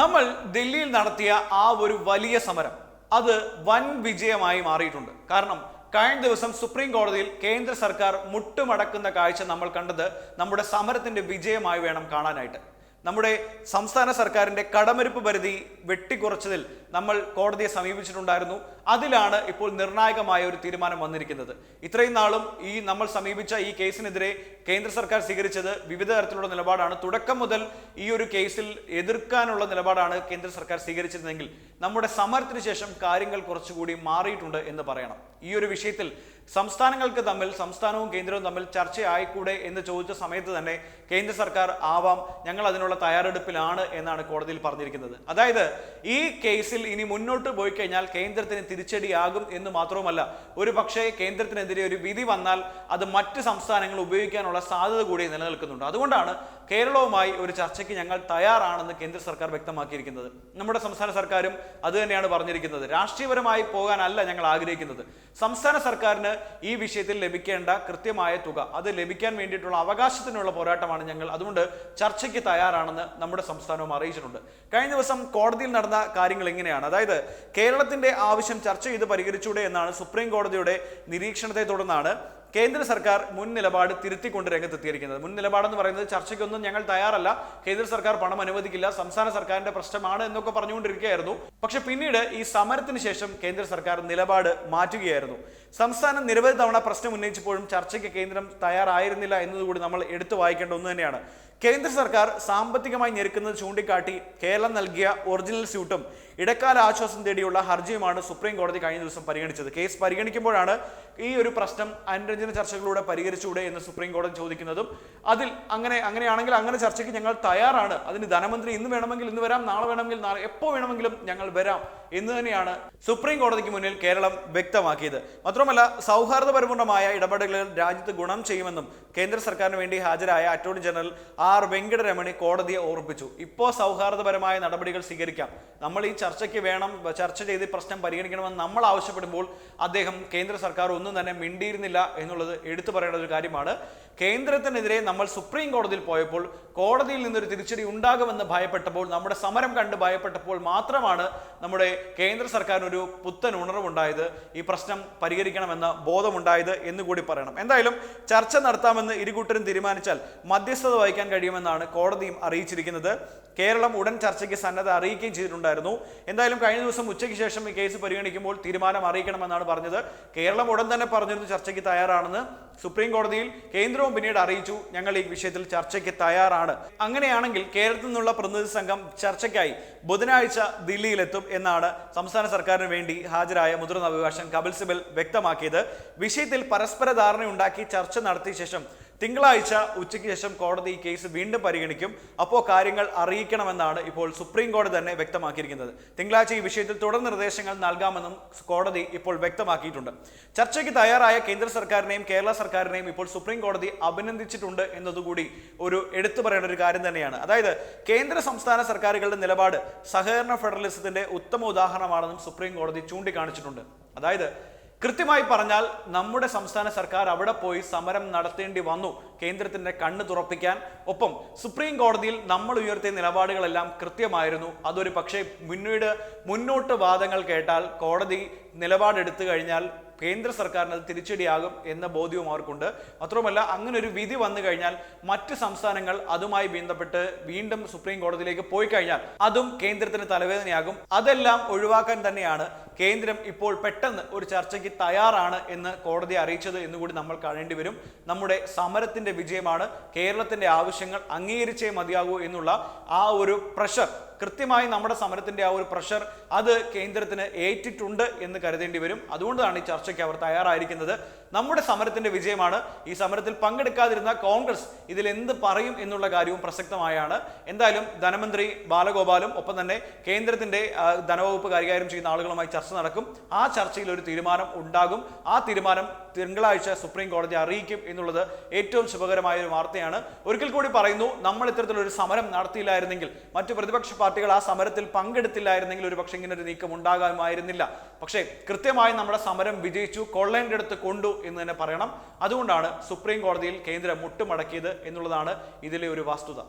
നമ്മൾ ഡൽഹിയിൽ നടത്തിയ ആ ഒരു വലിയ സമരം അത് വൻ വിജയമായി മാറിയിട്ടുണ്ട്. കാരണം കഴിഞ്ഞ ദിവസം സുപ്രീം കോടതിയിൽ കേന്ദ്ര സർക്കാർ മുട്ടുമടക്കുന്ന കാഴ്ച നമ്മൾ കണ്ടത് നമ്മുടെ സമരത്തിന്റെ വിജയമായി വേണം കാണാനായിട്ട്. നമ്മുടെ സംസ്ഥാന സർക്കാരിന്റെ കടമെടുപ്പ് പരിധി വെട്ടിക്കുറച്ചതിൽ നമ്മൾ കോടതിയെ സമീപിച്ചിട്ടുണ്ടായിരുന്നു. അതിലാണ് ഇപ്പോൾ നിർണായകമായ ഒരു തീരുമാനം വന്നിരിക്കുന്നത്. ഇത്രയും നാളും ഈ നമ്മൾ സമീപിച്ച ഈ കേസിനെതിരെ കേന്ദ്ര സർക്കാർ സ്വീകരിച്ചത് വിവിധ തരത്തിലുള്ള നിലപാടാണ്. തുടക്കം മുതൽ ഈ ഒരു കേസിൽ എതിർക്കാനുള്ള നിലപാടാണ് കേന്ദ്ര സർക്കാർ സ്വീകരിച്ചിരുന്നെങ്കിൽ നമ്മുടെ സമരത്തിന് ശേഷം കാര്യങ്ങൾ കുറച്ചുകൂടി മാറിയിട്ടുണ്ട് എന്ന് പറയണം. ഈ ഒരു വിഷയത്തിൽ സംസ്ഥാനങ്ങൾക്ക് തമ്മിൽ സംസ്ഥാനവും കേന്ദ്രവും തമ്മിൽ ചർച്ചയായിക്കൂടെ എന്ന് ചോദിച്ച സമയത്ത് തന്നെ കേന്ദ്ര സർക്കാർ ആവാം ഞങ്ങൾ അതിനുള്ള തയ്യാറെടുപ്പിലാണ് എന്നാണ് കോടതിയിൽ പറഞ്ഞിരിക്കുന്നത്. അതായത് ഈ കേസിൽ ഇനി മുന്നോട്ട് പോയി കഴിഞ്ഞാൽ കേന്ദ്രത്തിന് തിരിച്ചടിയാകും എന്ന് മാത്രവുമല്ല ഒരു പക്ഷേ കേന്ദ്രത്തിനെതിരെ ഒരു വിധി വന്നാൽ അത് മറ്റ് സംസ്ഥാനങ്ങൾ ഉപയോഗിക്കാനുള്ള സാധ്യത കൂടി നിലനിൽക്കുന്നുണ്ട്. അതുകൊണ്ടാണ് കേരളവുമായി ഒരു ചർച്ചയ്ക്ക് ഞങ്ങൾ തയ്യാറാണെന്ന് കേന്ദ്ര സർക്കാർ വ്യക്തമാക്കിയിരിക്കുന്നത്. നമ്മുടെ സംസ്ഥാന സർക്കാരും അത് തന്നെയാണ് പറഞ്ഞിരിക്കുന്നത്. രാഷ്ട്രീയപരമായി പോകാനല്ല ഞങ്ങൾ ആഗ്രഹിക്കുന്നത്. സംസ്ഥാന സർക്കാരിന് ഈ വിഷയത്തിൽ ലഭിക്കേണ്ട കൃത്യമായ തുക. അത് ലഭിക്കാൻ വേണ്ടിയിട്ടുള്ള അവകാശത്തിനുള്ള പോരാട്ടമാണ് ഞങ്ങൾ. അതുകൊണ്ട് ചർച്ചയ്ക്ക് തയ്യാറാണെന്ന് നമ്മുടെ സംസ്ഥാനവും അറിയിച്ചിട്ടുണ്ട്. കഴിഞ്ഞ ദിവസം കോടതിയിൽ നടന്ന കാര്യങ്ങൾ എങ്ങനെയാണ്? അതായത് കേരളത്തിന്റെ ആവശ്യം ചർച്ച ചെയ്ത് പരിഹരിച്ചൂടെ എന്നാണ് സുപ്രീം കോടതിയുടെ നിരീക്ഷണത്തെ തുടർന്നാണ് കേന്ദ്ര സർക്കാർ മുൻ നിലപാട് തിരുത്തിക്കൊണ്ട് രംഗത്തെത്തിയിരിക്കുന്നത്. മുൻ നിലപാടെന്ന് പറയുന്നത് ചർച്ചയ്ക്കൊന്നും ഞങ്ങൾ തയ്യാറല്ല. കേന്ദ്ര സർക്കാർ പണം അനുവദിക്കില്ല. സംസ്ഥാന സർക്കാരിന്റെ പ്രശ്നമാണ് എന്നൊക്കെ പറഞ്ഞുകൊണ്ടിരിക്കുകയായിരുന്നു. പക്ഷെ പിന്നീട് ഈ സമരത്തിന് ശേഷം കേന്ദ്ര സർക്കാർ നിലപാട് മാറ്റുകയായിരുന്നു. സംസ്ഥാനം നിരവധി തവണ പ്രശ്നം ഉന്നയിച്ചപ്പോഴും ചർച്ചയ്ക്ക് കേന്ദ്രം തയ്യാറായിരുന്നില്ല എന്നതുകൂടി നമ്മൾ എടുത്തു വായിക്കേണ്ട ഒന്ന് തന്നെയാണ്. കേന്ദ്ര സർക്കാർ സാമ്പത്തികമായി ഞെരുക്കുന്നത് ചൂണ്ടിക്കാട്ടി കേരളം നൽകിയ ഒറിജിനൽ സ്യൂട്ടും ഇടക്കാല ആശ്വാസം തേടിയുള്ള ഹർജിയുമാണ് സുപ്രീം കോടതി കഴിഞ്ഞ ദിവസം പരിഗണിച്ചത്. കേസ് പരിഗണിക്കുമ്പോഴാണ് ഈ ഒരു പ്രശ്നം അനുരഞ്ജന ചർച്ചകളിലൂടെ പരിഹരിച്ചുകൂടെ എന്ന് സുപ്രീം കോടതി ചോദിക്കുന്നതും. അതിൽ അങ്ങനെ അങ്ങനെയാണെങ്കിൽ അങ്ങനെ ചർച്ചയ്ക്ക് ഞങ്ങൾ തയ്യാറാണ്. അതിന് ധനമന്ത്രി ഇന്ന് വേണമെങ്കിൽ ഇന്ന് വരാം നാളെ വേണമെങ്കിൽ നാളെ എപ്പോൾ വേണമെങ്കിലും ഞങ്ങൾ വരാം എന്ന് തന്നെയാണ് സുപ്രീം കോടതിക്ക് മുന്നിൽ കേരളം വ്യക്തമാക്കിയത്. മാത്രമല്ല സൗഹാർദ്ദപരപൂർണമായ ഇടപെടലുകൾ രാജ്യത്ത് ഗുണം ചെയ്യുമെന്നും കേന്ദ്ര സർക്കാരിന് വേണ്ടി ഹാജരായ അറ്റോർണി ജനറൽ ആർ വെങ്കടരമണി കോടതിയെ ഓർപ്പിച്ചു ഇപ്പോൾ സൗഹാർദ്ദപരമായ നടപടികൾ സ്വീകരിക്കാം. നമ്മൾ ഈ ചർച്ചയ്ക്ക് വേണം ചർച്ച ചെയ്ത് പ്രശ്നം പരിഗണിക്കണമെന്ന് നമ്മൾ ആവശ്യപ്പെടുമ്പോൾ അദ്ദേഹം കേന്ദ്ര സർക്കാർ ഒന്നും തന്നെ മിണ്ടിയിരുന്നില്ല എന്നുള്ളത് എടുത്തു പറയേണ്ട ഒരു കാര്യമാണ്. കേന്ദ്രത്തിനെതിരെ നമ്മൾ സുപ്രീം കോടതിയിൽ പോയപ്പോൾ കോടതിയിൽ നിന്നൊരു തിരിച്ചടി ഉണ്ടാകുമെന്ന് ഭയപ്പെട്ടപ്പോൾ നമ്മുടെ സമരം കണ്ട് ഭയപ്പെട്ടപ്പോൾ മാത്രമാണ് നമ്മുടെ കേന്ദ്ര സർക്കാരിനൊരു പുത്തൻ ഉണർവുണ്ടായത്. ഈ പ്രശ്നം പരിഹരിക്കണമെന്ന ബോധമുണ്ടായത് എന്നുകൂടി പറയണം. എന്തായാലും ചർച്ച നടത്താമെന്ന് ഇരുകൂട്ടരും തീരുമാനിച്ചാൽ മധ്യസ്ഥത വഹിക്കാൻ കഴിയുമെന്നാണ് കോടതിയും അറിയിച്ചിരിക്കുന്നത്. കേരളം ഉടൻ ചർച്ചയ്ക്ക് സന്നദ്ധ അറിയിക്കുകയും ചെയ്തിട്ടുണ്ടായിരുന്നു. എന്തായാലും കഴിഞ്ഞ ദിവസം ഉച്ചയ്ക്ക് ശേഷം ഈ കേസ് പരിഗണിക്കുമ്പോൾ തീരുമാനം അറിയിക്കണമെന്നാണ് പറഞ്ഞത്. കേരളം ഉടൻ തന്നെ പറഞ്ഞിരുന്നു ചർച്ചയ്ക്ക് തയ്യാറാണെന്ന്. സുപ്രീം കോടതിയിൽ കേന്ദ്രവും പിന്നീട് അറിയിച്ചു. ഞങ്ങൾ ഈ വിഷയത്തിൽ ചർച്ചയ്ക്ക് തയ്യാറാണ്. അങ്ങനെയാണെങ്കിൽ കേരളത്തിൽ നിന്നുള്ള പ്രതിനിധി സംഘം ചർച്ചയ്ക്കായി ബുധനാഴ്ച ദില്ലിയിലെത്തും എന്നാണ് സംസ്ഥാന സർക്കാരിന് വേണ്ടി ഹാജരായ മുതിർന്ന അഭിഭാഷകൻ കപിൽ സിബൽ വ്യക്തമാക്കിയത്. വിഷയത്തിൽ പരസ്പര ധാരണയുണ്ടാക്കി ചർച്ച നടത്തിയ ശേഷം തിങ്കളാഴ്ച ഉച്ചയ്ക്ക് ശേഷം കോടതി ഈ കേസ് വീണ്ടും പരിഗണിക്കും. അപ്പോൾ കാര്യങ്ങൾ അറിയിക്കണമെന്നാണ് ഇപ്പോൾ സുപ്രീം കോടതി തന്നെ വ്യക്തമാക്കിയിരിക്കുന്നത്. തിങ്കളാഴ്ച ഈ വിഷയത്തിൽ തുടർ നിർദ്ദേശങ്ങൾ നൽകാമെന്നും കോടതി ഇപ്പോൾ വ്യക്തമാക്കിയിട്ടുണ്ട്. ചർച്ചയ്ക്ക് തയ്യാറായ കേന്ദ്ര സർക്കാരിനെയും കേരള സർക്കാരിനെയും ഇപ്പോൾ സുപ്രീം കോടതി അഭിനന്ദിച്ചിട്ടുണ്ട് എന്നതുകൂടി ഒരു എടുത്തു പറയേണ്ട ഒരു കാര്യം തന്നെയാണ്. അതായത് കേന്ദ്ര സംസ്ഥാന സർക്കാരുകളുടെ നിലപാട് സഹകരണ ഫെഡറലിസത്തിന്റെ ഉത്തമ ഉദാഹരണമാണെന്നും സുപ്രീം കോടതി ചൂണ്ടിക്കാണിച്ചിട്ടുണ്ട്. അതായത് കൃത്യമായി പറഞ്ഞാൽ നമ്മുടെ സംസ്ഥാന സർക്കാർ അവിടെ പോയി സമരം നടത്തേണ്ടി വന്നു കേന്ദ്രത്തിന്റെ കണ്ണ് തുറപ്പിക്കാൻ. ഒപ്പം സുപ്രീം കോടതിയിൽ നമ്മൾ ഉയർത്തിയ നിലപാടുകളെല്ലാം കൃത്യമായിരുന്നു. അതൊരു പക്ഷേ പിന്നീട് മുന്നോട്ട് വാദങ്ങൾ കേട്ടാൽ കോടതി നിലപാടെടുത്തു കഴിഞ്ഞാൽ കേന്ദ്ര സർക്കാരിന് അത് തിരിച്ചടിയാകും എന്ന ബോധ്യവും അവർക്കുണ്ട്. മാത്രമല്ല അങ്ങനെ ഒരു വിധി വന്നു കഴിഞ്ഞാൽ മറ്റ് സംസ്ഥാനങ്ങൾ അതുമായി ബന്ധപ്പെട്ട് വീണ്ടും സുപ്രീം കോടതിയിലേക്ക് പോയി കഴിഞ്ഞാൽ അതും കേന്ദ്രത്തിന് തലവേദനയാകും. അതെല്ലാം ഒഴിവാക്കാൻ തന്നെയാണ് കേന്ദ്രം ഇപ്പോൾ പെട്ടെന്ന് ഒരു ചർച്ചയ്ക്ക് തയ്യാറാണ് എന്ന് കോടതി അറിയിച്ചത് എന്നുകൂടി നമ്മൾ കാണേണ്ടി വരും. നമ്മുടെ സമരത്തിന്റെ വിജയമാണ് കേരളത്തിന്റെ ആവശ്യങ്ങൾ അംഗീകരിച്ചേ മതിയാകൂ എന്നുള്ള ആ ഒരു പ്രഷർ കൃത്യമായി നമ്മുടെ സമരത്തിന്റെ ആ ഒരു പ്രഷർ അത് കേന്ദ്രത്തിന് ഏറ്റിട്ടുണ്ട് എന്ന് കരുതേണ്ടി വരും. അതുകൊണ്ടാണ് ഈ ചർച്ചയ്ക്ക് അവർ തയ്യാറായിരിക്കുന്നത്. നമ്മുടെ സമരത്തിന്റെ വിജയമാണ്. ഈ സമരത്തിൽ പങ്കെടുക്കാതിരുന്ന കോൺഗ്രസ് ഇതിൽ എന്ത് പറയും എന്നുള്ള കാര്യവും പ്രസക്തമായാണ്. എന്തായാലും ധനമന്ത്രി ബാലഗോപാലും ഒപ്പം തന്നെ കേന്ദ്രത്തിന്റെ ധനവകുപ്പ് കൈകാര്യം ചെയ്യുന്ന ആളുകളുമായി ചർച്ച നടക്കും. ആ ചർച്ചയിൽ ഒരു തീരുമാനം ഉണ്ടാകും. ആ തീരുമാനം തിങ്കളാഴ്ച സുപ്രീം കോടതി അറിയിക്കും എന്നുള്ളത് ഏറ്റവും ശുഭകരമായ ഒരു വാർത്തയാണ്. ഒരിക്കൽ കൂടി പറയുന്നു നമ്മൾ ഇത്തരത്തിലൊരു സമരം നടത്തിയില്ലായിരുന്നെങ്കിൽ മറ്റു പ്രതിപക്ഷ പാർട്ടികൾ ആ സമരത്തിൽ പങ്കെടുത്തില്ലായിരുന്നെങ്കിൽ ഒരു പക്ഷേ ഇങ്ങനെ ഒരു നീക്കം ഉണ്ടാകാമായിരുന്നില്ല. പക്ഷേ കൃത്യമായി നമ്മുടെ സമരം വിജയിച്ചു കൊള്ളേണ്ട അടുത്ത് കൊണ്ടു എന്ന് തന്നെ പറയണം. അതുകൊണ്ടാണ് സുപ്രീം കോടതിയിൽ കേന്ദ്രം മുട്ടുമടക്കിയത് എന്നുള്ളതാണ് ഇതിലെ ഒരു വസ്തുത.